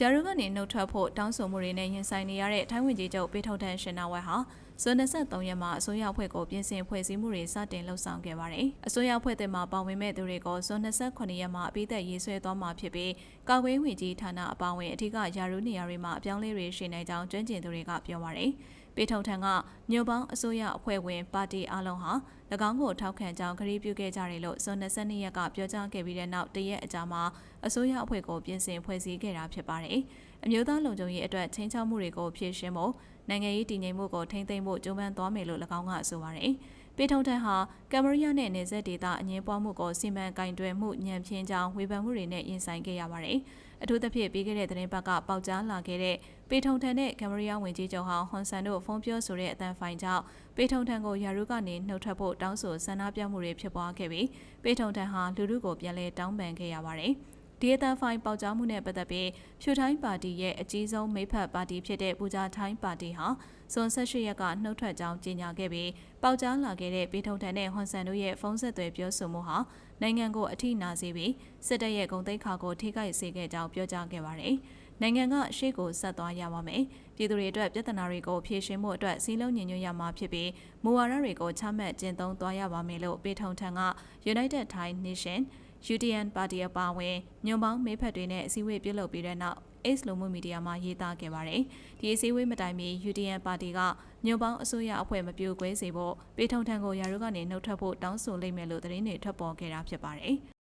ရာထူးကနေနှုတ်ထွက်ဖို့တောင်းဆိုမှုတွေနဲ့ရင်ဆိုင်နေရတဲ့ထိုင်းဝန်ကြီးချုပ်ပေထုံထန်ရှင်နာဝက်ဟာဇွန်23ရက်မှာအစိုးရအဖွဲ့ကိုပြင်ဆင်ဖွဲ့စည်းမှုတွေစတင်လှုပ်ဆောင်ခဲ့ပါတယ်။အစိုးရအဖွဲ့တင်မှာပါဝင်မဲ့သူတွေကိုဇွန်28ရက်မှာအပိသက်ရေးဆွဲသွားမှာဖြစ်ပြီးကာကွယ်ဝင်ကြီးဌာနအပါအဝင်အထူးကရာထူးနေရာတွေမှာအပြောင်းလဲတွေရှိနိုင်ကြောင်းကျွမ်းကျင်သူတွေကပြောပါတယ်။ ပေထုံထန်ကမြို့ပေါင်းအစိုးရအဖွဲ့ဝင်ပါတီအလုံးဟာ၎င်းကိုထောက်ခံကြောင်းခရီးပြုခဲ့ကြတယ်လို့ဇွန်22ရက်ကပြောကြားခဲ့ပြီးတဲ့နောက်တရက်အကြာမှာအစိုးရအဖွဲ့ကိုပြင်ဆင်ဖွဲ့စည်းခဲ့တာဖြစ်ပါတယ်။အမျိုးသားလုံခြုံရေးအတွက်ချင်းချောက်မှုတွေကိုဖြေရှင်းဖို့နိုင်ငံရေးတည်ငြိမ်မှုကိုထိန်းသိမ်းဖို့ကြိုးပမ်းသွားမယ်လို့၎င်းကဆိုပါတယ်။ ပေထုံထန်ဟာကမ်မရီးယားနဲ့နေဆက်ဒေသအငင်းပွားမှုကိုစီမံကင်တွယ်မှုညံဖြင်းကြောင်းဝေဖန်မှုတွေနဲ့ရင်ဆိုင်ခဲ့ရပါတယ်။အထူးသဖြင့်ပြီးခဲ့တဲ့သတင်းပတ်ကပေါက်ကြားလာခဲ့တဲ့ပေထုံထန်နဲ့ကမ်မရီးယားဝန်ကြီးချုပ်ဟောင်းဟွန်ဆန်တို့ဖုန်းပြောဆိုတဲ့အတန်ဖိုင်ကြောင့်ပေထုံထန်ကိုယာရုကနေနှုတ်ထွက်ဖို့တောင်းဆိုဆန္ဒပြမှုတွေဖြစ်ပွားခဲ့ပြီးပေထုံထန်ဟာလူထုကိုပြန်လည်တောင်းပန်ခဲ့ရပါတယ်။ ဒီအတန်ဖိုင်ပေါက်ကြားမှုနဲ့ပတ်သက်ပြီးဖြူထိုင်းပါတီရဲ့အကြီးဆုံးမိဖက်ပါတီဖြစ်တဲ့ပူဇာထိုင်းပါတီဟာဇွန်18ရက်ကနှုတ်ထွက်ကြောင်းကြေညာခဲ့ပြီးပေါက်ကြားလာခဲ့တဲ့ပေထုံထန်နဲ့ဟွန်ဆန်တို့ရဲ့ဖုန်းဆက်သွယ်ပြောဆိုမှုဟာနိုင်ငံကိုအထိနာစေပြီးစစ်တပ်ရဲ့ဂုဏ်သိက္ခာကိုထိခိုက်စေခဲ့ကြောင်းပြောကြားခဲ့ပါတယ်။နိုင်ငံကရှေ့ကိုဆက်သွားရပါမယ်။ပြည်သူတွေအတွက်ပြဿနာတွေကိုဖြေရှင်းမှုအတွက်စီးလုံးညီညွတ်ရမှာဖြစ်ပြီးမူဝါဒတွေကိုချမှတ်ကျင့်သုံးသွားရပါမယ်လို့ပေထုံထန်က United Thai Nation UDN ပါတီအပါအဝင်ညွန်ပေါင်းမေးဖက်တွေနဲ့အစည်းအဝေးပြုလုပ်ပြီးတဲ့နောက် Ace လူမှုမီဒီယာမှာရေးသားခဲ့ပါတယ်။ဒီအစည်းအဝေးမတိုင်မီ UDN ပါတီကညွန်ပေါင်းအစိုးရအဖွဲ့မပြိုကွဲစေဖို့ပေထုံထံကိုယာရုကနေနှုတ်ထွက်ဖို့တောင်းဆိုလိုက်မယ်လို့သတင်းတွေထွက်ပေါ်ခဲ့တာဖြစ်ပါတယ်။